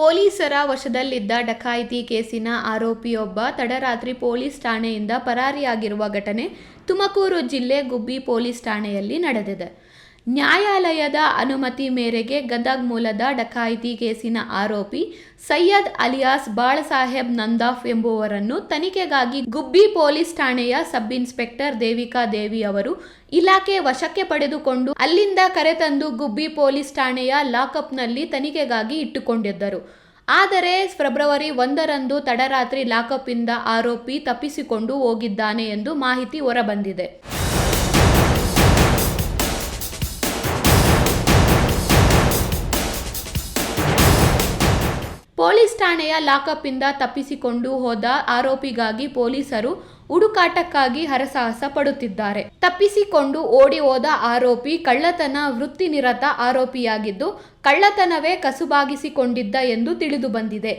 ಪೊಲೀಸರ ವಶದಲ್ಲಿದ್ದ ಡಕಾಯಿತಿ ಕೇಸಿನ ಆರೋಪಿಯೊಬ್ಬ ತಡರಾತ್ರಿ ಪೊಲೀಸ್ ಠಾಣೆಯಿಂದ ಪರಾರಿಯಾಗಿರುವ ಘಟನೆ ತುಮಕೂರು ಜಿಲ್ಲೆ ಗುಬ್ಬಿ ಪೊಲೀಸ್ ಠಾಣೆಯಲ್ಲಿ ನಡೆದಿದೆ. ನ್ಯಾಯಾಲಯದ ಅನುಮತಿ ಮೇರೆಗೆ ಗದಗ್ ಮೂಲದ ಡಕಾಯಿತಿ ಕೇಸಿನ ಆರೋಪಿ ಸೈಯದ್ ಅಲಿಯಾಸ್ ಬಾಳಸಾಹೇಬ್ ನಂದಾಫ್ ಎಂಬುವರನ್ನು ತನಿಖೆಗಾಗಿ ಗುಬ್ಬಿ ಪೊಲೀಸ್ ಠಾಣೆಯ ಸಬ್ ಇನ್ಸ್ಪೆಕ್ಟರ್ ದೇವಿಕಾ ದೇವಿ ಅವರು ಇಲಾಖೆ ವಶಕ್ಕೆ ಪಡೆದುಕೊಂಡು ಅಲ್ಲಿಂದ ಕರೆತಂದು ಗುಬ್ಬಿ ಪೊಲೀಸ್ ಠಾಣೆಯ ಲಾಕಪ್ನಲ್ಲಿ ತನಿಖೆಗಾಗಿ ಇಟ್ಟುಕೊಂಡಿದ್ದರು. ಆದರೆ ಫೆಬ್ರವರಿ ಒಂದರಂದು ತಡರಾತ್ರಿ ಲಾಕಪ್ನಿಂದ ಆರೋಪಿ ತಪ್ಪಿಸಿಕೊಂಡು ಹೋಗಿದ್ದಾನೆ ಎಂದು ಮಾಹಿತಿ ಹೊರಬಂದಿದೆ. ಪೊಲೀಸ್ ಠಾಣೆಯ ಇಂದ ತಪ್ಪಿಸಿಕೊಂಡು ಹೋದ ಆರೋಪಿಗಾಗಿ ಪೊಲೀಸರು ಹುಡುಕಾಟಕ್ಕಾಗಿ ಹರಸಾಹಸ ಪಡುತ್ತಿದ್ದಾರೆ. ತಪ್ಪಿಸಿಕೊಂಡು ಓಡಿ ಹೋದ ಆರೋಪಿ ಕಳ್ಳತನ, ವೃತ್ತಿನಿರತ ಆರೋಪಿಯಾಗಿದ್ದು ಕಳ್ಳತನವೇ ಕಸುಬಾಗಿಸಿಕೊಂಡಿದ್ದ ಎಂದು ತಿಳಿದು ಬಂದಿದೆ.